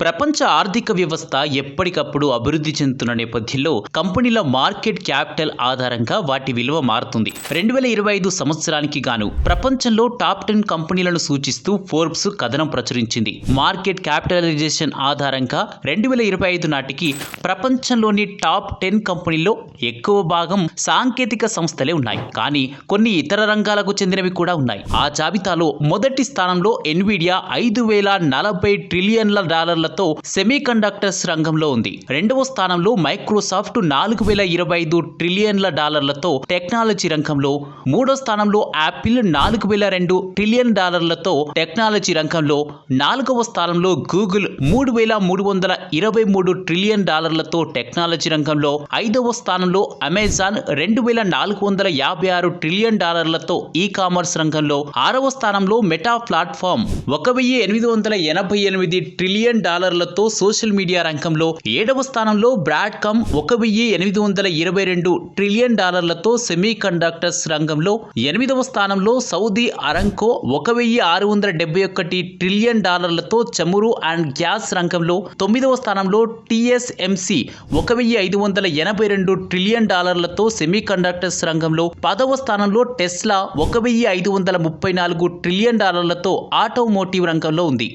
ప్రపంచ ఆర్థిక వ్యవస్థ ఎప్పటికప్పుడు అభివృద్ధి చెందుతున్న నేపథ్యంలో కంపెనీల మార్కెట్ క్యాపిటల్ ఆధారంగా వాటి విలువ మారుతుంది. రెండు వేల ఇరవై ఐదు సంవత్సరానికి గాను ప్రపంచంలో టాప్ టెన్ కంపెనీలను సూచిస్తూ ఫోర్బ్స్ కథనం ప్రచురించింది. మార్కెట్ క్యాపిటలైజేషన్ ఆధారంగా రెండు వేల ఇరవై ఐదు నాటికి ప్రపంచంలోని టాప్ టెన్ కంపెనీల్లో ఎక్కువ భాగం సాంకేతిక సంస్థలే ఉన్నాయి. కానీ కొన్ని ఇతర రంగాలకు చెందినవి కూడా ఉన్నాయి. ఆ జాబితాలో మొదటి స్థానంలో ఎన్విడియా ఐదు వేల నలభై ట్రిలియన్ల డాలర్ల సెమీ కండక్టర్స్ రంగంలో ఉంది. రెండవ స్థానంలో మైక్రోసాఫ్ట్ నాలుగు వేల ఇరవై ఐదు ట్రిలియన్ల డాలర్లతో టెక్నాలజీ రంగంలో మూడో స్థానంలో యాపిల్ నాలుగు వేల రెండు ట్రిలియన్ డాలర్లతో టెక్నాలజీ రంగంలో నాలుగవ స్థానంలో గూగుల్ మూడు వేల మూడు వందల ఇరవై మూడు ట్రిలియన్ డాలర్లతో టెక్నాలజీ రంగంలో ఐదవ స్థానంలో అమెజాన్ రెండు వేల నాలుగు వందల యాభై ఆరు ట్రిలియన్ డాలర్లతో ఈ కామర్స్ రంగంలో ఆరవ స్థానంలో మెటా ప్లాట్ఫామ్ ఒక వెయ్యి ఎనిమిది వందల ఎనభై ఎనిమిది ట్రిలియన్ డాలర్ డాలర్లతో సోషల్ మీడియా రంగంలో ఏడవ స్థానంలో బ్రాడ్కామ్ ఒక వెయ్యి ఎనిమిది వందల ఇరవై రెండు ట్రిలియన్ డాలర్లతో సెమీ కండక్టర్స్ రంగంలో ఎనిమిదవ స్థానంలో సౌదీ అరంకో ఒక వెయ్యి ఆరు వందల డెబ్బై ఒకటి ట్రిలియన్ డాలర్లతో చమురు అండ్ గ్యాస్ రంగంలో తొమ్మిదవ స్థానంలో టిఎస్ఎంసి ఒక వెయ్యి ఐదు వందల ఎనభై రెండు ట్రిలియన్ డాలర్లతో సెమీ కండక్టర్స్ రంగంలో పదవ స్థానంలో టెస్లా ఒక వెయ్యి ఐదు వందల ముప్పై నాలుగు ట్రిలియన్ డాలర్లతో ఆటోమోటివ్ రంగంలో ఉంది.